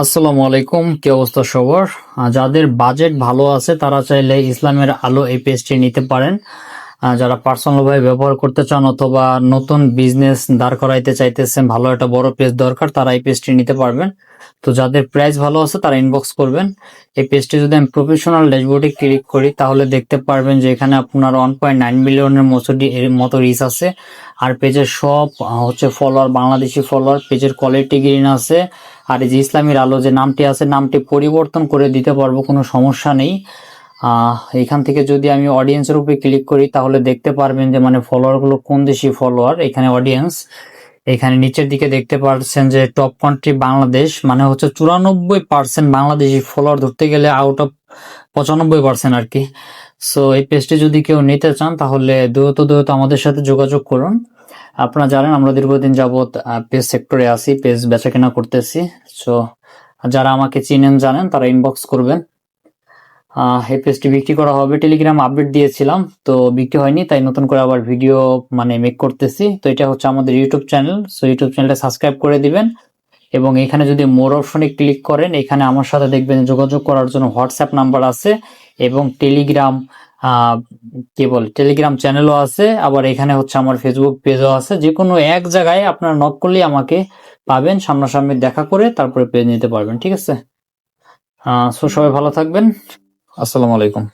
আসসালামু আলাইকুম, কি অবস্থা সবার? যাদের বাজেট ভালো আছে, তারা চাইলে ইসলামের আলো এই পেজটি নিতে পারেন। যারা পার্সোনাল ভাবে ব্যবহার করতে চান অথবা নতুন বিজনেস দাঁড় করাইতে চাইতেছেন, ভালো একটা বড় পেজ দরকার, তারা এই পেজটি নিতে পারবেন। তো যাদের প্রাইস ভালো আছে, তারা ইনবক্স করবেন। এই পেজটি যদি আমি প্রফেশনাল ড্যাশবোর্ডে ক্লিক করি, তাহলে দেখতে পারবেন যে এখানে আপনার ওয়ান পয়েন্ট নাইন মিলিয়নের মতো মতো রিচ আছে। আর পেজের সব হচ্ছে ফলোয়ার বাংলাদেশি ফলোয়ার পেজের কোয়ালিটি গ্রিন আছে। আর এই যে ইসলামীর আলো যে নামটি আছে, নামটি পরিবর্তন করে দিতে পারব, কোনো সমস্যা নেই। এখান থেকে যদি আমি অডিয়েন্সের উপরে ক্লিক করি, তাহলে দেখতে পারবেন যে মানে ফলোয়ারগুলো কোন দেশি ফলোয়ার এখানে অডিয়েন্স এখানে নিচের দিকে দেখতে পাচ্ছেন যে টপ কান্ট্রি বাংলাদেশ মানে হচ্ছে চুরানব্বই পার্সেন্ট বাংলাদেশি ফলোয়ার ধরতে গেলে আউট অফ পঁচানব্বই পার্সেন্ট আর কি। সো এই পেজটি যদি কেউ নিতে চান, তাহলে দ্রুত দ্রুত আমাদের সাথে যোগাযোগ করুন। আপনারা জানেন আমরা দীর্ঘদিন যাবৎ পেজ সেক্টরে আছি পেজ বেচা কেনা করতেছি। সো যারা আমাকে চিনেন, জানেন, তারা ইনবক্স করবেন। এই পেজটি বিক্রি করা হবে। টেলিগ্রাম আপডেট দিয়েছিলাম, তো বিক্রি হয়নি, তাই নতুন করে আবার ভিডিও মানে মেক করতেছি। তো এটা হচ্ছে আমাদের ইউটিউব চ্যানেল সো ইউটিউব চ্যানেলটা সাবস্ক্রাইব করে দিবেন। এবং এখানে যদি মোর অপশনে ক্লিক করেন, এখানে আমার সাথে দেখবেন যোগাযোগ করার জন্য হোয়াটসঅ্যাপ নাম্বার আছে এবং টেলিগ্রাম কি বল টেলিগ্রাম চ্যানেলও আছে। আবার এখানে হচ্ছে আমার ফেসবুক পেজও আছে। যে কোনো এক জায়গায় আপনার নক করলেই আমাকে পাবেন, সামনাসামনি দেখা করে তারপরে পেজ নিতে পারবেন, ঠিক আছে? সো সবাই ভালো থাকবেন। আসসালামু আলাইকুম।